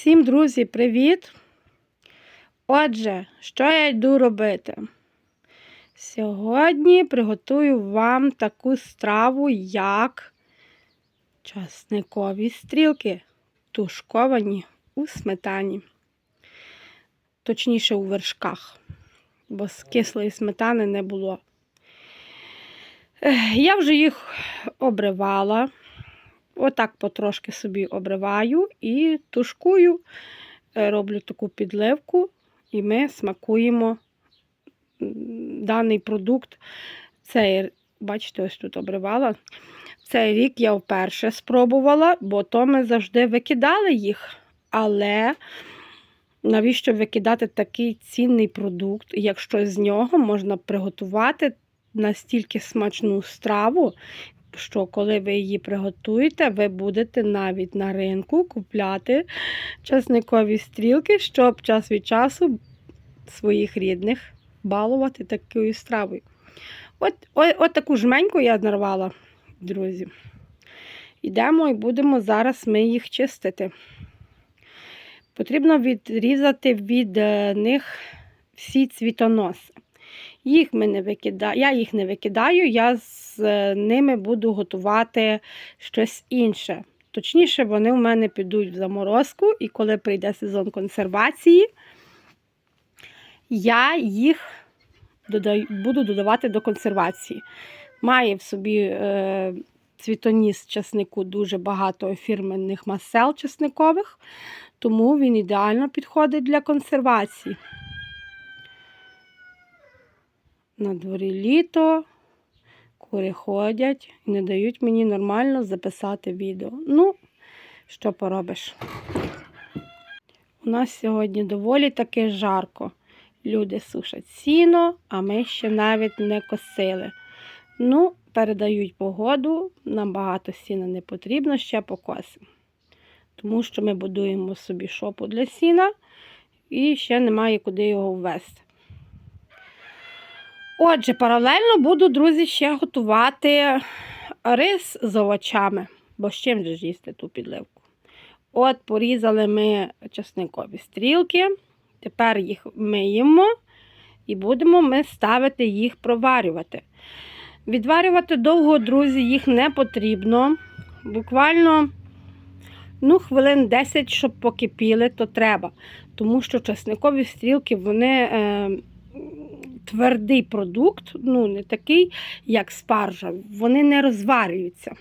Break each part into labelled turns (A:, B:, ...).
A: Всім, друзі, привіт! Отже, що я йду робити? Сьогодні приготую вам таку страву, як часникові стрілки, тушковані у сметані. Точніше, у вершках, бо з кислої сметани не було. Я вже їх обривала. Отак потрошки собі обриваю і тушкую, Е, роблю таку підливку, і ми смакуємо даний продукт. Цей, бачите, ось тут обривала. Цей рік я вперше спробувала, бо то ми завжди викидали їх. Але навіщо викидати такий цінний продукт, якщо з нього можна приготувати настільки смачну страву, що коли ви її приготуєте, ви будете навіть на ринку купляти часникові стрілки, щоб час від часу своїх рідних балувати такою стравою. От, от, от таку жменьку я нарвала, друзі. Йдемо і будемо зараз ми їх чистити. Потрібно відрізати від е, них всі цвітоноси. Їх ми не викида... Я їх не викидаю, я з е, ними буду готувати щось інше. Точніше, вони у мене підуть в заморозку, і коли прийде сезон консервації, я їх додаю, буду додавати до консервації. Має в собі е, цвітоніс часнику дуже багато фірменних масел часникових, тому він ідеально підходить для консервації. На дворі літо, кури ходять і не дають мені нормально записати відео. Ну, що поробиш? У нас сьогодні доволі таки жарко. Люди сушать сіно, а ми ще навіть не косили. Ну, передають погоду, нам багато сіна не потрібно, ще покосимо. Тому що ми будуємо собі шопу для сіна і ще немає куди його ввести. Отже, паралельно буду, друзі, ще готувати рис з овочами, бо з чим же ж їсти ту підливку. От, порізали ми часникові стрілки, тепер їх миємо і будемо ми ставити їх проварювати. Відварювати довго, друзі, їх не потрібно. Буквально ну, хвилин 10, щоб покипіли, то треба. Тому що часникові стрілки, вони. Е, твердий продукт, ну, не такий, як спаржа, вони не розварюються.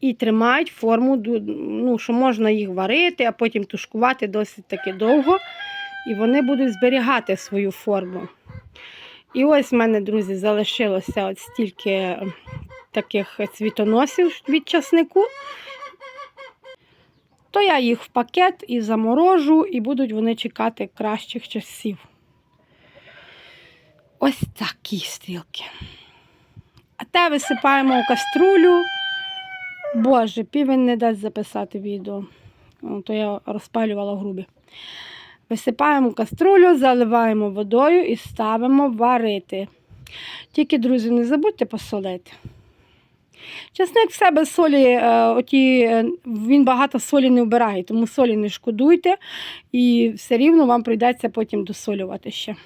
A: І тримають форму, ну, що можна їх варити, а потім тушкувати досить таки довго. І вони будуть зберігати свою форму. І ось в мене, друзі, залишилося от стільки таких цвітоносів від часнику. То я їх в пакет і заморожу, і будуть вони чекати кращих часів. Ось такі стрілки. А те висипаємо в каструлю. Боже, півень не дасть записати відео. То я розпалювала грубі. Висипаємо каструлю, заливаємо водою і ставимо варити. Тільки, друзі, не забудьте посолити. Часник в себе солі, е, оті, е, він багато солі не вбирає, тому солі не шкодуйте, і все рівно вам прийдеться потім досолювати ще.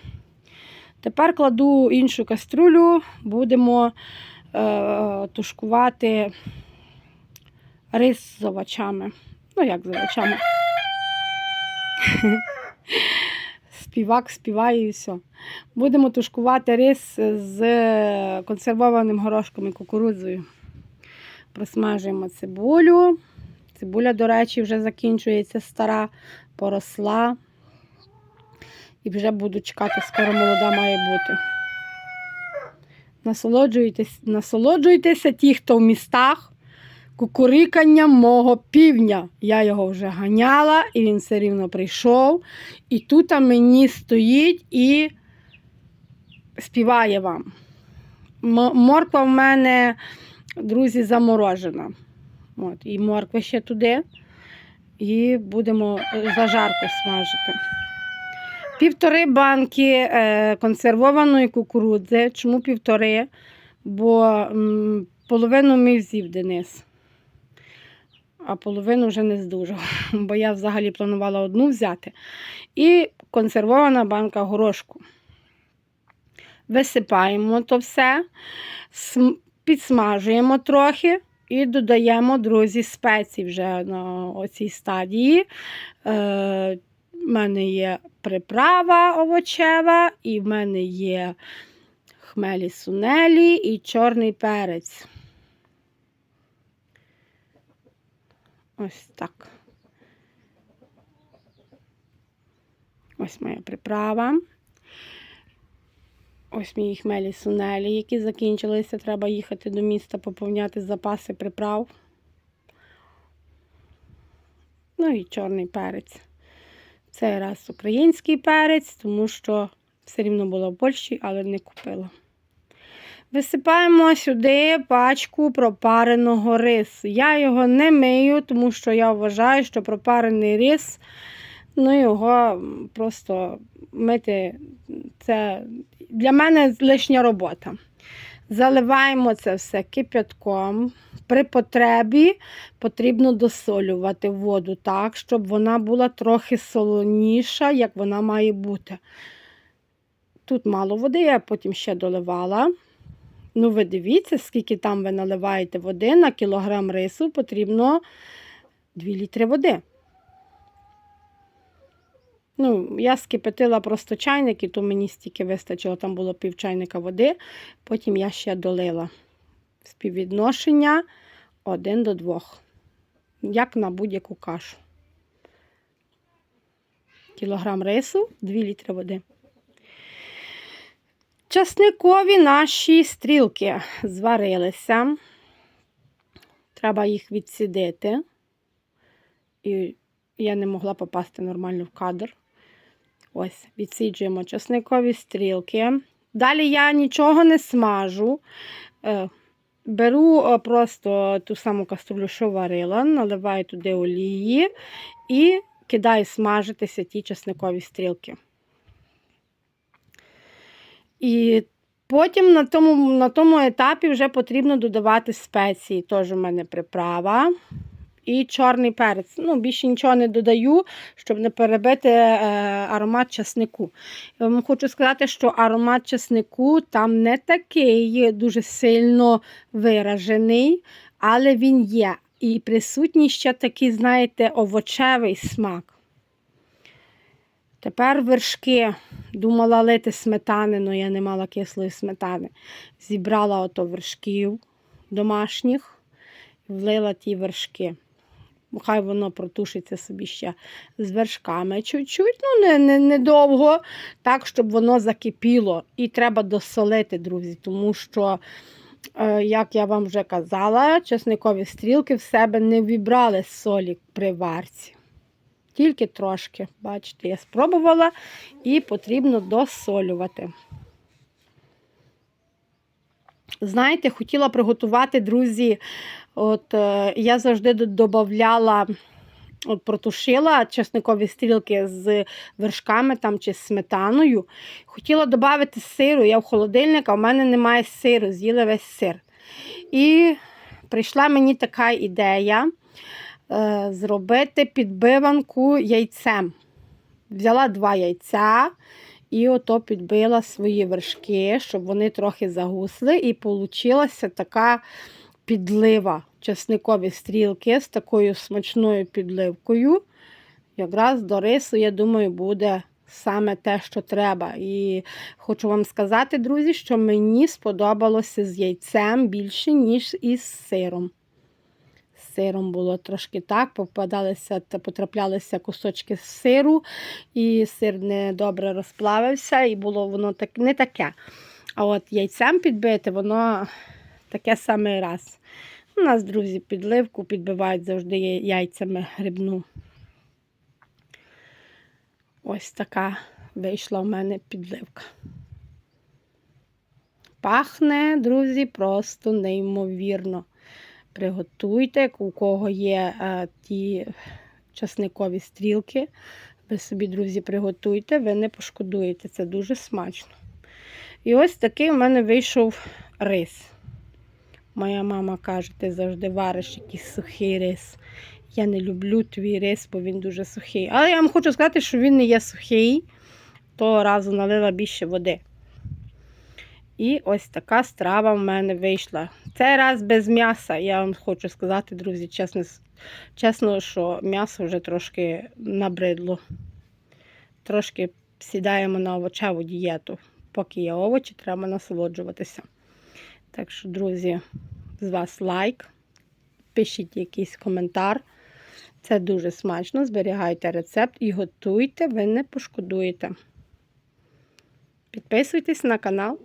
A: Тепер кладу іншу каструлю, будемо е, тушкувати рис з овочами. Ну, як з овочами. Співак співає і все. Будемо тушкувати рис з консервованим горошком і кукурудзою. Просмажуємо цибулю. Цибуля, до речі, вже закінчується стара, поросла. І вже буду чекати, скоро молода має бути. Насолоджуйтесь, насолоджуйтеся ті, хто в містах, кукуриканням мого півня. Я його вже ганяла, і він все рівно прийшов. І тут мені стоїть і співає вам. Морква в мене, друзі, заморожена. От, І морква ще туди. І будемо зажарку смажити. Півтори банки е, консервованої кукурудзи. Чому півтори? Бо половину мій взів Денис. а половину вже не здужав, бо я взагалі планувала одну взяти. І консервована банка горошку. Висипаємо то все, підсмажуємо трохи і додаємо, друзі, спеції вже на оцій стадії. В мене є приправа овочева, і в мене є хмелі сунелі і чорний перець. Ось так. Ось моя приправа. Ось мої хмелі сунелі, які закінчилися. Треба їхати до міста, поповняти запаси приправ. Ну і чорний перець. Цей раз український перець, тому що все рівно була в Польщі, але не купила. Висипаємо сюди пачку пропареного рису. Я його не мию, тому що я вважаю, що пропарений рис, ну його просто мити це для мене лишня робота. Заливаємо це все кип'ятком. При потребі потрібно досолювати воду так, щоб вона була трохи солоніша, як вона має бути. Тут мало води, я потім ще доливала. Ну, ви дивіться, скільки там ви наливаєте води на кілограм рису, потрібно 2 літри води. Ну, я скипятила просто чайник, і то мені стільки вистачило, там було пів чайника води. Потім я ще долила співвідношення 1 до 2. Як на будь-яку кашу. Кілограм рису, 2 літри води. Часникові наші стрілки зварилися. Треба їх відсідити. І я не могла попасти нормально в кадр. Ось, відсіджуємо часникові стрілки. Далі я нічого не смажу. Е, Беру е, просто ту саму каструлю, що варила, наливаю туди олії і кидаю смажитися ті часникові стрілки. І потім на тому, на тому етапі вже потрібно додавати спеції. Теж у мене приправа і чорний перець. Ну, більше нічого не додаю, щоб не перебити е, аромат часнику. Я вам хочу сказати, що аромат часнику там не такий дуже сильно виражений, але він є. І присутній ще такий, знаєте, овочевий смак. Тепер вершки. Думала лити сметани, але я не мала кислої сметани. Зібрала ото вершків домашніх, влила ті вершки. Хай воно протушиться собі ще з вершками чуть-чуть, ну не, не, не довго, так, щоб воно закипіло. І треба досолити, друзі, тому що, е, як я вам вже казала, чесникові стрілки в себе не вібрали солі при варці. Тільки трошки, бачите, я спробувала і потрібно досолювати. Знаєте, хотіла приготувати, друзі, от е, я завжди додавала, от протушила чесникові стрілки з вершками там, чи з сметаною. Хотіла додати сиру, я в холодильник, а в мене немає сиру, з'їла весь сир. І прийшла мені така ідея е, зробити підбиванку яйцем. Взяла два яйця. І ото підбила свої вершки, щоб вони трохи загусли, і вийшла така підлива, чесникові стрілки з такою смачною підливкою. Якраз до рису, я думаю, буде саме те, що треба. І хочу вам сказати, друзі, що мені сподобалося з яйцем більше, ніж із сиром. З сиром було трошки так, попадалися та потраплялися кусочки сиру, і сир не добре розплавився, і було воно так, не таке. А от яйцем підбити, воно таке саме раз. У нас, друзі, підливку підбивають завжди яйцями грибну. Ось така вийшла в мене підливка. Пахне, друзі, просто неймовірно. Приготуйте, у кого є а, ті часникові стрілки. Ви собі, друзі, приготуйте, ви не пошкодуєте, це дуже смачно. І ось такий у мене вийшов рис. Моя мама каже, ти завжди вариш якийсь сухий рис. Я не люблю твій рис, бо він дуже сухий. Але я вам хочу сказати, що він не є сухий, то разу налила більше води. І ось така страва в мене вийшла. Цей раз без м'яса. Я вам хочу сказати, друзі, чесно, чесно, що м'ясо вже трошки набридло. Трошки сідаємо на овочеву дієту. Поки є овочі, треба насолоджуватися. Так що, друзі, з вас лайк, пишіть якийсь коментар. Це дуже смачно. Зберігайте рецепт і готуйте, ви не пошкодуєте. Підписуйтесь на канал.